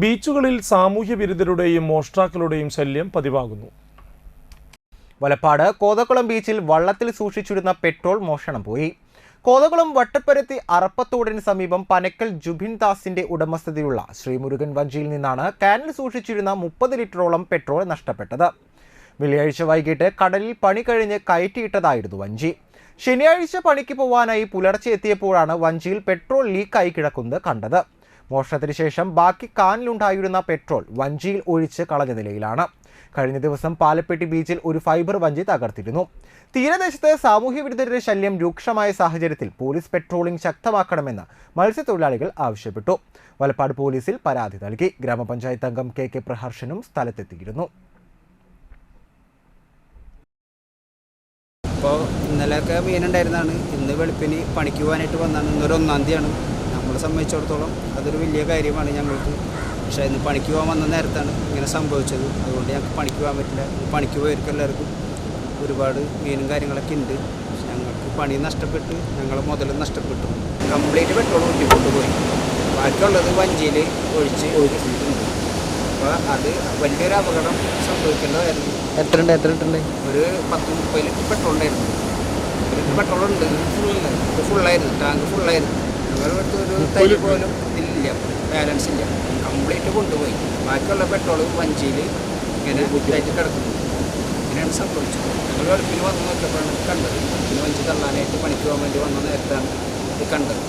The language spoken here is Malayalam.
ബീച്ചുകളിൽ സാമൂഹ്യ വിരുദ്ധരുടെയും മോഷ്ടാക്കളുടെയും ശല്യം പതിവാകുന്നു. വലപ്പാട് കോതക്കുളം ബീച്ചിൽ വള്ളത്തിൽ സൂക്ഷിച്ചിരുന്ന പെട്രോൾ മോഷണം പോയി. കോതകുളം വട്ടപ്പരത്തി അറപ്പത്തോടിന് സമീപം പനക്കൽ ജുബിൻ ദാസിന്റെ ഉടമസ്ഥതയുള്ള ശ്രീമുരുകൻ വഞ്ചിയിൽ നിന്നാണ് കാനിൽ സൂക്ഷിച്ചിരുന്ന മുപ്പത് ലിറ്ററോളം പെട്രോൾ നഷ്ടപ്പെട്ടത്. വെള്ളിയാഴ്ച വൈകിട്ട് കടലിൽ പണി കഴിഞ്ഞ് കയറ്റിയിട്ടതായിരുന്നു വഞ്ചി. ശനിയാഴ്ച പണിക്ക് പോവാനായി പുലർച്ചെ എത്തിയപ്പോഴാണ് വഞ്ചിയിൽ പെട്രോൾ ലീക്കായി കിടക്കുന്നത് കണ്ടത്. മോഷണത്തിന് ശേഷം ബാക്കി കാനിലുണ്ടായിരുന്ന പെട്രോൾ വഞ്ചിയിൽ ഒഴിച്ച് കളഞ്ഞ നിലയിലാണ്. കഴിഞ്ഞ ദിവസം പാലപ്പെട്ടി ബീച്ചിൽ ഒരു ഫൈബർ വഞ്ചി തകർത്തിരുന്നു. തീരദേശത്ത് സാമൂഹ്യ വിരുദ്ധരുടെ ശല്യം രൂക്ഷമായ സാഹചര്യത്തിൽ പോലീസ് പെട്രോളിംഗ് ശക്തമാക്കണമെന്ന് മത്സ്യത്തൊഴിലാളികൾ ആവശ്യപ്പെട്ടു. വലപ്പാട് പോലീസിൽ പരാതി നൽകി. ഗ്രാമപഞ്ചായത്ത് അംഗം കെ കെ പ്രഹർഷനും സ്ഥലത്തെത്തിയിരുന്നു. അപ്പോൾ ഇന്നലെയൊക്കെ മീനുണ്ടായിരുന്നതാണ്. ഇന്ന് വെളുപ്പിന് പണിക്ക് പോകാനായിട്ട് വന്നതാണ്. ഇന്നൊരു ഒന്നാം തീയതിയാണ്. സംബന്ധിച്ചിടത്തോളം അതൊരു വലിയ കാര്യമാണ് ഞങ്ങൾക്ക്. പക്ഷേ ഇന്ന് പണിക്ക് പോകാൻ വന്ന നേരത്താണ് ഇങ്ങനെ സംഭവിച്ചത്. അതുകൊണ്ട് ഞങ്ങൾക്ക് പണിക്ക് പോകാൻ പറ്റില്ല. പണിക്ക് പോയവർക്ക് എല്ലാവർക്കും ഒരുപാട് മീനും കാര്യങ്ങളൊക്കെ ഉണ്ട്. പക്ഷേ ഞങ്ങൾക്ക് പണി നഷ്ടപ്പെട്ട് ഞങ്ങൾ മുതൽ നഷ്ടപ്പെട്ടു. കംപ്ലീറ്റ് പെട്രോൾ കൂട്ടിക്കൊണ്ട് പോയി. ബാക്കിയുള്ളത് വഞ്ചിയിൽ ഒഴിച്ച് ഒഴിച്ചിട്ടുണ്ട്. അപ്പോൾ അത് വലിയൊരു അപകടം സംഭവിക്കേണ്ടതായിരുന്നു. എത്ര ഉണ്ട്? എത്ര ഉണ്ട് ഒരു പത്ത് മുപ്പത് ലിറ്റർ പെട്രോൾ ഉണ്ടായിരുന്നു. ഒരു ലിറ്റർ പെട്രോൾ ഉണ്ട്. ഫുള്ള് ഫുള്ളായിരുന്നു ടാങ്ക് ഫുള്ളായിരുന്നു ഞങ്ങളുടെ അടുത്ത് ഒരു തൈ പോലും ഇല്ല. ബാലൻസ് ഇല്ല. കംപ്ലീറ്റ് കൊണ്ടുപോയി. ബാക്കിയുള്ള പെട്രോൾ വഞ്ചിയിൽ ഇങ്ങനെ ഇതായിട്ട് കിടക്കുന്നു. ഇങ്ങനെയാണ് സംഭവിച്ചത്. ഞങ്ങൾ വെളുപ്പിന് വന്ന് നോക്കിയപ്പോഴാണ് കണ്ടത്. വെളുപ്പിന് വഞ്ചി തള്ളാനായിട്ട് പണിക്ക് പോകാൻ വേണ്ടി വന്ന നേരത്താണ് ഇത് കണ്ടത്.